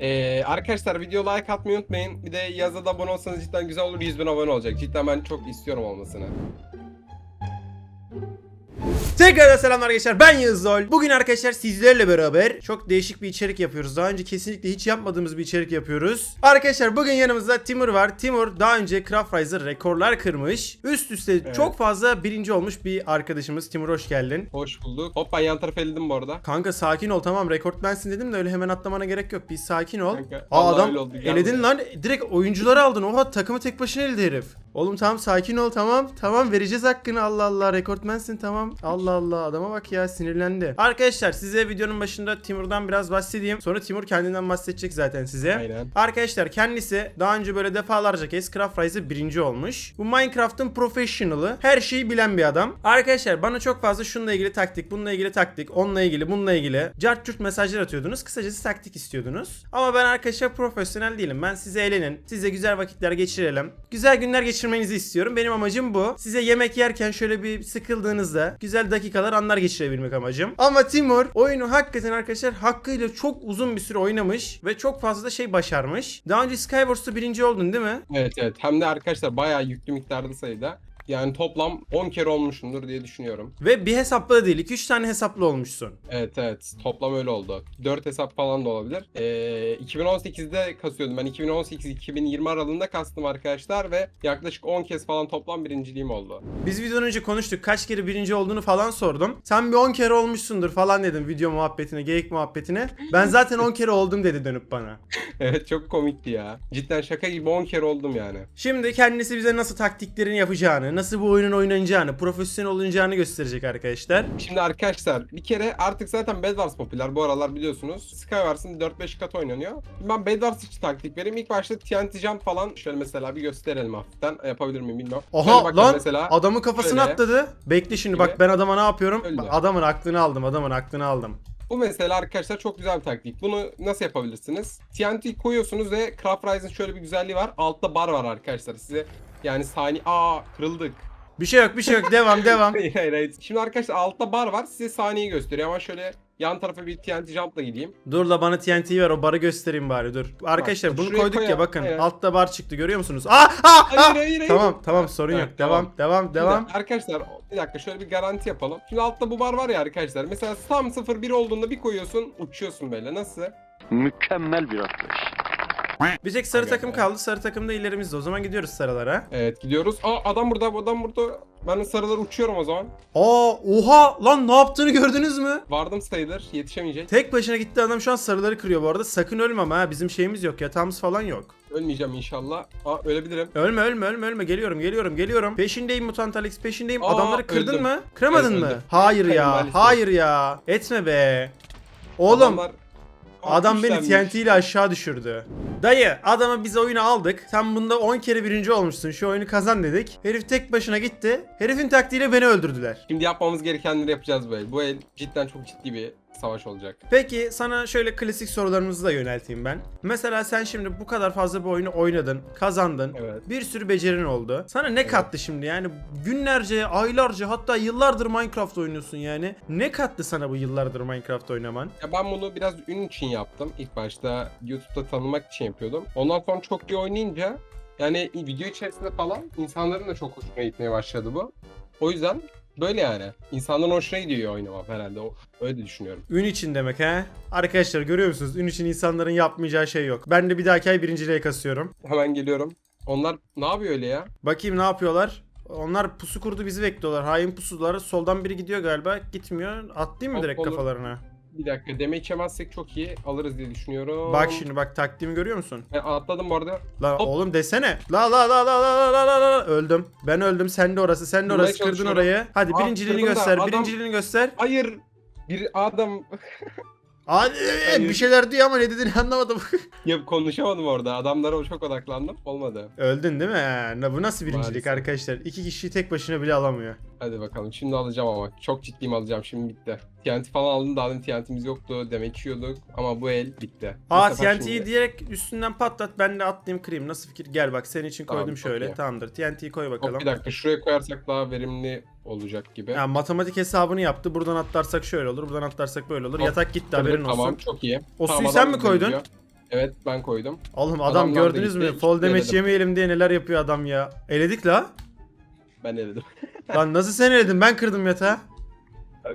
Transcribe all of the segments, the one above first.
Ee, arkadaşlar video like atmayı unutmayın. Bir de yazda da abone olsanız cidden güzel olur. 100 bin abone olacak. Cidden ben çok istiyorum olmasını. Tekrar selamlar arkadaşlar ben Yağız Zol. Bugün arkadaşlar sizlerle beraber çok değişik bir içerik yapıyoruz. Daha önce kesinlikle hiç yapmadığımız bir içerik yapıyoruz. Arkadaşlar bugün yanımızda Timur var. Timur daha önce Craft Riser rekorlar kırmış. Üst üste Evet. çok fazla birinci olmuş bir arkadaşımız. Timur hoş geldin. Hoş bulduk. Hop ben yan tarafa elledim bu arada. Kanka sakin ol tamam rekortmensin dedim de öyle hemen atlamana gerek yok. Bir sakin ol. Kanka, Aa adam oldu, eledin lan. Direkt oyuncuları aldın. Oha takımı tek başına eledi herif. Oğlum tamam sakin ol tamam. Tamam vereceğiz hakkını Allah Allah. Rekortmensin tamam. Allah Allah adama bak ya sinirlendi. Arkadaşlar size videonun başında Timur'dan biraz bahsedeyim. Sonra Timur kendinden bahsedecek zaten size. Aynen. Arkadaşlar kendisi daha önce böyle defalarca kez Craft Rise'ı birinci olmuş. Bu Minecraft'ın professional'ı. Her şeyi bilen bir adam. Arkadaşlar bana çok fazla şununla ilgili taktik, bununla ilgili taktik, onunla ilgili, bununla ilgili cart curt mesajlar atıyordunuz. Kısacası taktik istiyordunuz. Ama ben arkadaşlar profesyonel değilim. Ben size eğlenin. Size güzel vakitler geçirelim. Güzel günler geçirmenizi istiyorum. Benim amacım bu. Size yemek yerken şöyle bir sıkıldığınızda güzel dakikalar anlar geçirebilmek amacım. Ama Timur oyunu hakikaten arkadaşlar hakkıyla çok uzun bir süre oynamış ve çok fazla da şey başarmış. Daha önce Skywars'ta birinci oldun değil mi? Evet evet. Hem de arkadaşlar bayağı yüklü miktarda sayıda. Yani toplam 10 kere olmuşumdur diye düşünüyorum. Ve bir hesapla da değil 2-3 tane hesaplı olmuşsun. Evet evet. Toplam öyle oldu. 4 hesap falan da olabilir. Ee, 2018'de kasıyordum. Ben 2018-2020 aralığında kastım arkadaşlar ve yaklaşık 10 kez falan toplam birinciliğim oldu. Biz videodan önce konuştuk kaç kere birinci olduğunu falan sordum. Sen bir 10 kere olmuşsundur falan dedim video muhabbetine, geyik muhabbetine. Ben zaten 10 kere oldum dedi dönüp bana. evet çok komikti ya. Cidden şaka gibi 10 kere oldum yani. Şimdi kendisi bize nasıl taktiklerini yapacağını, nasıl bu oyunun oynanacağını, profesyonel olunacağını gösterecek arkadaşlar. Şimdi arkadaşlar bir kere artık zaten Bedwars popüler bu aralar biliyorsunuz. Skywars'ın 4-5 kat oynanıyor. Ben Bedwars için taktik vereyim. İlk başta TNT Jump falan şöyle mesela bir gösterelim hafiften. Yapabilir miyim bilmiyorum. Oha bakın lan mesela adamın kafasına şöyle. atladı. Bekle şimdi Gibi. bak ben adama ne yapıyorum? Öyle. Bak, Adamın aklını aldım, adamın aklını aldım. Bu mesela arkadaşlar çok güzel bir taktik. Bunu nasıl yapabilirsiniz? TNT koyuyorsunuz ve Craft Rise'ın şöyle bir güzelliği var. Altta bar var arkadaşlar. Size yani saniye... Aa kırıldık. Bir şey yok, bir şey yok. Devam, devam. hayır hayır hayır. Şimdi arkadaşlar altta bar var. Size saniyeyi gösteriyor. Ama şöyle yan tarafa bir TNT jump'la gideyim. Dur la bana TNT'yi ver o barı göstereyim bari dur. Arkadaşlar bunu şuraya koyduk ya koyalım, bakın aynen. altta bar çıktı görüyor musunuz? Aa, aa, Hayır aa! hayır hayır. Tamam tamam sorun Evet, yok. tamam. Devam devam Şimdi devam. Arkadaşlar bir dakika şöyle bir garanti yapalım. Şimdi altta bu bar var ya arkadaşlar. Mesela tam 0-1 olduğunda bir koyuyorsun uçuyorsun böyle. Nasıl? Mükemmel bir atlayış. Bir tek sarı Aga takım be. kaldı. Sarı takım da ilerimizde. O zaman gidiyoruz sarılara. Evet gidiyoruz. Aa adam burada adam burada. Ben de sarıları uçuyorum o zaman. Aa oha lan ne yaptığını gördünüz mü? Vardım sayılır. Yetişemeyecek. Tek başına gitti adam şu an sarıları kırıyor bu arada. Sakın ölme ama ha bizim şeyimiz yok yatağımız falan yok. Ölmeyeceğim inşallah. Aa ölebilirim. Ölme ölme ölme ölme geliyorum geliyorum geliyorum. Peşindeyim mutant Alex peşindeyim. Aa, Adamları kırdın öldüm. mı? Kıramadın Evet, mı? öldüm. Hayır ya. maalesef. Hayır ya. Etme be. Oğlum Adamlar- Adam beni. TNT ile aşağı düşürdü. Dayı adamı biz oyunu aldık. Sen bunda 10 kere birinci olmuşsun. Şu oyunu kazan dedik. Herif tek başına gitti. Herifin taktiğiyle beni öldürdüler. Şimdi yapmamız gerekenleri yapacağız bu. Bu el cidden çok ciddi bir savaş olacak. Peki sana şöyle klasik sorularımızı da yönelteyim ben. Mesela sen şimdi bu kadar fazla bu oyunu oynadın, kazandın. Evet. Bir sürü becerin oldu. Sana ne kattı şimdi yani günlerce, aylarca hatta yıllardır Minecraft oynuyorsun yani. Ne kattı sana bu yıllardır Minecraft oynaman? Ya ben bunu biraz ün için yaptım. İlk başta YouTube'da tanınmak için yapıyordum. Ondan sonra çok iyi oynayınca yani video içerisinde falan insanların da çok hoşuna gitmeye başladı bu. O yüzden böyle yani. İnsanların hoşuna gidiyor oynamam herhalde. O, öyle düşünüyorum. Ün için demek he? Arkadaşlar görüyor musunuz? Ün için insanların yapmayacağı şey yok. Ben de bir dahaki ay birinciliğe kasıyorum. Hemen geliyorum. Onlar ne yapıyor öyle ya? Bakayım ne yapıyorlar? Onlar pusu kurdu bizi bekliyorlar. Hain pusular. Soldan biri gidiyor galiba. Gitmiyor. Atlayayım mı Hop, direkt olur. kafalarına? Bir dakika deme içemezsek çok iyi alırız diye düşünüyorum. Bak şimdi bak taktiğimi görüyor musun? Ben atladım bu arada. La Hop. oğlum desene. La la la la la la la la öldüm. Ben öldüm. Sen de orası. Sen de Vurmaya orası. Kırdın çalışıyorum. orayı. Hadi Aa, birinciliğini kırdım da göster. adam- Birinciliğini göster. Hayır. Bir adam Hadi bir şeyler diyor ama ne dediğini anlamadım. ya konuşamadım orada. Adamlara çok odaklandım. Olmadı. Öldün değil mi? Ha, Bu nasıl birincilik Maalesef. arkadaşlar? İki kişiyi tek başına bile alamıyor. Hadi bakalım. Şimdi alacağım ama. Çok ciddiyim alacağım. Şimdi bitti. TNT falan aldım. Daha demin TNT'miz yoktu. Demek içiyorduk. Ama bu el bitti. Aa TNT'yi direkt üstünden patlat ben de atlayayım kırayım. Nasıl fikir? Gel bak senin için Tamam, koydum şöyle. iyi. Tamamdır. TNT'yi koy bakalım. bir dakika. Şuraya koyarsak daha verimli olacak gibi. Ya, matematik hesabını yaptı. Buradan atlarsak şöyle olur. Buradan atlarsak böyle olur. Hop, Yatak gitti haberin olsun. Tamam çok iyi. O Tamam, suyu sen mi koydun? gidiyor. Evet ben koydum. Oğlum adam Adamlar da gördünüz mü? Fall damage yemeyelim diye neler yapıyor adam ya. Eledik la. Ben eledim. Lan nasıl sen eledin? Ben kırdım yatağı.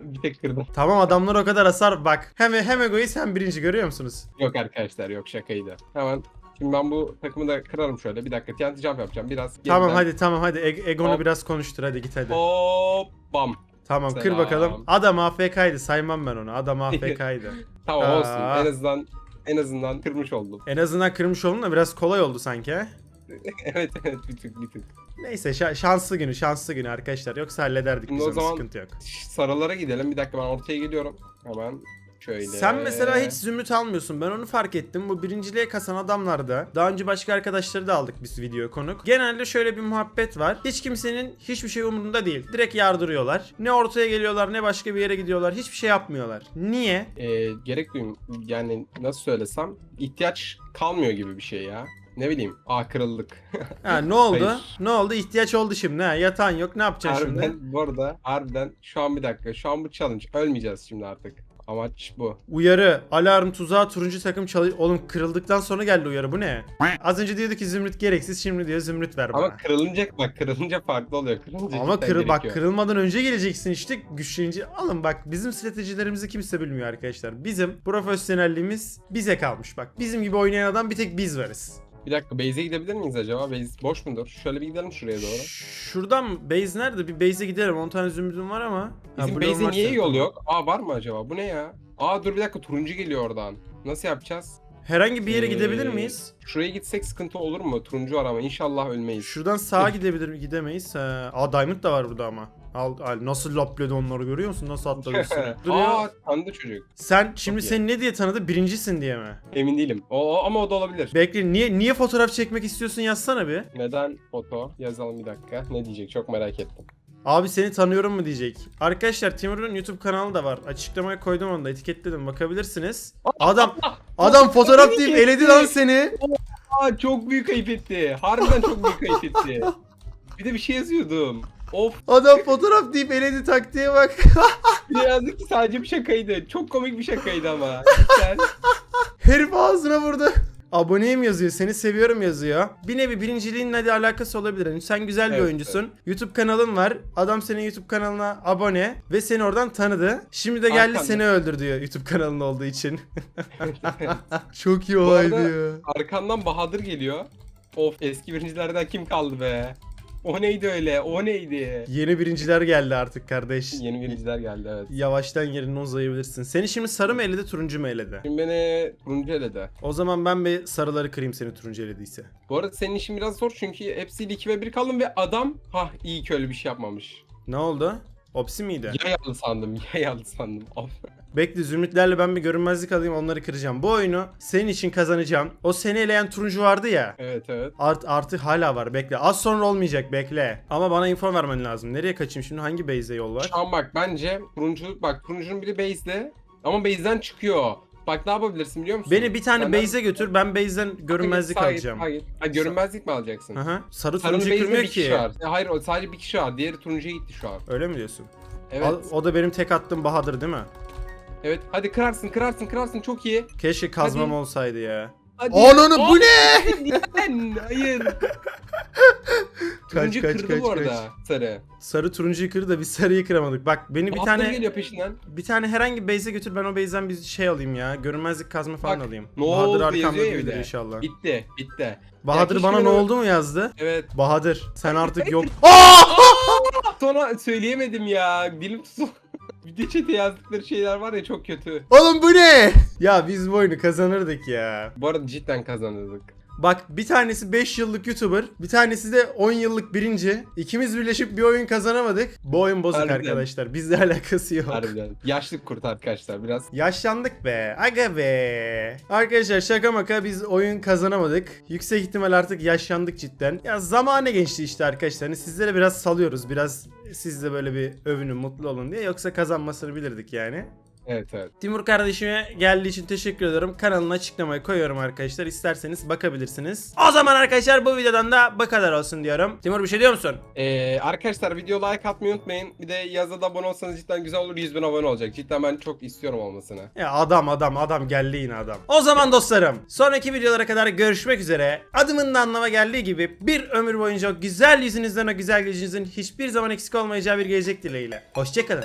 bir tek kırdım. Tamam adamlar o kadar hasar bak. Hem hem egoist hem birinci görüyor musunuz? Yok arkadaşlar yok şakaydı. Hemen şimdi ben bu takımı da kırarım şöyle. Bir dakika TNT jump yapacağım. Biraz Tamam geriden. hadi tamam hadi Eg- Egon'u Hop. biraz konuştur hadi git hadi. Hop bam. Tamam kır Selam. bakalım. Adam AFK'ydı saymam ben onu. Adam AFK'ydı. Tamam Aa. olsun. En azından en azından kırmış oldum. en azından kırmış oldum da biraz kolay oldu sanki. he? evet evet bir tık bir tık. Neyse şa- şanslı günü şanslı günü arkadaşlar. Yoksa hallederdik Şimdi biz o onu zaman- sıkıntı yok. Sarılara gidelim. Bir dakika ben ortaya geliyorum. Hemen şöyle. Sen mesela hiç zümrüt almıyorsun. Ben onu fark ettim. Bu birinciliğe kasan adamlarda daha önce başka arkadaşları da aldık biz video konuk. Genelde şöyle bir muhabbet var. Hiç kimsenin hiçbir şey umurunda değil. Direkt yardırıyorlar. Ne ortaya geliyorlar ne başka bir yere gidiyorlar. Hiçbir şey yapmıyorlar. Niye? Ee, gerek duyum yani nasıl söylesem ihtiyaç kalmıyor gibi bir şey ya. Ne bileyim. Aa kırıldık. Ha ne oldu? Hayır. Ne oldu? İhtiyaç oldu şimdi ha. Yatan yok. Ne yapacaksın şimdi? harbiden bu arada harbiden şu an bir dakika. Şu an bu challenge. Ölmeyeceğiz şimdi artık. Amaç bu. Uyarı, alarm, tuzağı, turuncu takım çalış... Oğlum kırıldıktan sonra geldi uyarı. Bu ne? Az önce diyordu ki zümrüt gereksiz. Şimdi diyor zümrüt ver bana. Ama kırılınca bak kırılınca farklı oluyor. Kırılınca Ama kırıl bak gerekiyor. kırılmadan önce geleceksin işte güçlenince. Alın bak bizim stratejilerimizi kimse bilmiyor arkadaşlar. Bizim profesyonelliğimiz bize kalmış bak. Bizim gibi oynayan adam bir tek biz varız. Bir dakika base'e gidebilir miyiz acaba? Base boş mudur? Şöyle bir gidelim şuraya doğru. Şuradan base nerede? Bir base'e giderim. 10 tane zümrütüm var ama. Bizim base'e niye yol yok? Aa var mı acaba? Bu ne ya? Aa dur bir dakika turuncu geliyor oradan. Nasıl yapacağız? Herhangi bir yere Ee, gidebilir miyiz? Şuraya gitsek sıkıntı olur mu? Turuncu var ama inşallah ölmeyiz. Şuradan sağa gidebilir mi? Gidemeyiz. Ha. Aa Diamond da var burada ama. Al, al nasıl lapledi onları görüyor musun? Nasıl atladı. Aa tanıdı çocuk. Sen şimdi iyi. seni ne diye tanıdı? Birincisin diye mi? Emin değilim. O, o- ama o da olabilir. Bekle niye niye fotoğraf çekmek istiyorsun yazsana bir. Neden foto? Yazalım bir dakika. Ne diyecek? Çok merak ettim. Abi seni tanıyorum mu diyecek. Arkadaşlar Timur'un YouTube kanalı da var. Açıklamaya koydum onu da etiketledim bakabilirsiniz. Adam adam fotoğraf deyip eledi lan seni. Aa çok büyük ayıp etti. Harbiden çok büyük ayıp etti. Bir de bir şey yazıyordum. Of Adam fotoğraf deyip eledi taktiğe bak. bir de yazdık ki sadece bir şakaydı. Çok komik bir şakaydı ama. Cidden. Herif ağzına vurdu. Aboneyim yazıyor. Seni seviyorum yazıyor. Bir nevi birinciliğinle de alakası olabilir. Yani sen güzel bir Evet, oyuncusun. YouTube kanalın var. Adam senin YouTube kanalına abone ve seni oradan tanıdı. Şimdi de geldi Arkanda. seni öldür diyor YouTube kanalın olduğu için. Çok iyi Bu olaydı arada- ya. Arkamdan Bahadır geliyor. Of eski birincilerden kim kaldı be? O neydi öyle? O neydi? Yeni birinciler geldi artık kardeş. Yeni birinciler geldi evet. Yavaştan yerine uzayabilirsin. Seni şimdi sarı mı eledi turuncu mu eledi? Şimdi beni turuncu eledi. O zaman ben bir sarıları kırayım seni turuncu elediyse. Bu arada senin işin biraz zor çünkü hepsiyle 2 ve 1 kaldım ve adam ha iyi ki öyle bir şey yapmamış. Ne oldu? Opsi miydi? Yay aldı sandım, yay aldı sandım. Bekle zümrütlerle ben bir görünmezlik alayım onları kıracağım. Bu oyunu senin için kazanacağım. O seni eleyen turuncu vardı ya. Evet evet. Art, artı hala var bekle. Az sonra olmayacak bekle. Ama bana info vermen lazım. Nereye kaçayım şimdi? Hangi base'e yol var? Şu an bak bence turuncu bak turuncunun biri base'de ama base'den çıkıyor. Bak ne yapabilirsin biliyor musun? Beni bir tane Senden- base'e götür. Ben base'den görünmezlik git, alacağım. git. Ha, görünmezlik mi alacaksın? Aha. Sarı Sarının turuncu base'de kırmıyor bir kişi ki. var. E, Hayır o sadece bir kişi var. Diğeri turuncuya gitti şu an. Öyle mi diyorsun? Evet. Al- o da benim tek attığım Bahadır değil mi? Evet. Hadi kırarsın kırarsın kırarsın çok iyi. Keşke kazmam Hadi. olsaydı ya. Hadi. Ananı bu ne? Neden? Hayır. Turuncu kaç, kırdı kaç, bu arada kaç. sarı. Sarı turuncuyu kırdı da biz sarıyı kıramadık. Bak beni bir Bahadır tane geliyor peşinden. bir tane herhangi bir base'e götür ben o base'den bir şey alayım ya. Görünmezlik kazma falan Bak, alayım. ne Bahadır oldu arkamda yazıyor ya bir değildir de. inşallah. Bitti. Bitti. Bahadır bana ne ben- oldu mu yazdı? Evet. Bahadır sen artık yok. Sonra söyleyemedim ya. Dilim tutuldu. Chat'e yazdıkları şeyler var ya çok kötü. Oğlum bu ne? Ya biz bu oyunu kazanırdık ya. Bu arada cidden kazanırdık. Bak bir tanesi 5 yıllık YouTuber, bir tanesi de 10 yıllık birinci. İkimiz birleşip bir oyun kazanamadık. Bu oyun bozuk Harbiden. arkadaşlar. Bizle alakası yok. Harbiden. Yaşlık kurt arkadaşlar biraz. Yaşlandık be. Aga be. Arkadaşlar şaka maka biz oyun kazanamadık. Yüksek ihtimal artık yaşlandık cidden. Ya zamane geçti işte arkadaşlar. Hani sizlere biraz salıyoruz. Biraz siz de böyle bir övünün, mutlu olun diye. Yoksa kazanmasını bilirdik yani. Evet evet. Timur kardeşime geldiği için teşekkür ediyorum. Kanalını açıklamaya koyuyorum arkadaşlar. İsterseniz bakabilirsiniz. O zaman arkadaşlar bu videodan da bu kadar olsun diyorum. Timur bir şey diyor musun? Ee, arkadaşlar video like atmayı unutmayın. Bir de yazda da abone olsanız cidden güzel olur. 100 bin abone olacak. Cidden ben çok istiyorum olmasını. Ya adam adam adam geldi yine adam. O zaman dostlarım sonraki videolara kadar görüşmek üzere. Adımın da anlama geldiği gibi bir ömür boyunca güzel yüzünüzden o güzel gücünüzün hiçbir zaman eksik olmayacağı bir gelecek dileğiyle. Hoşçakalın.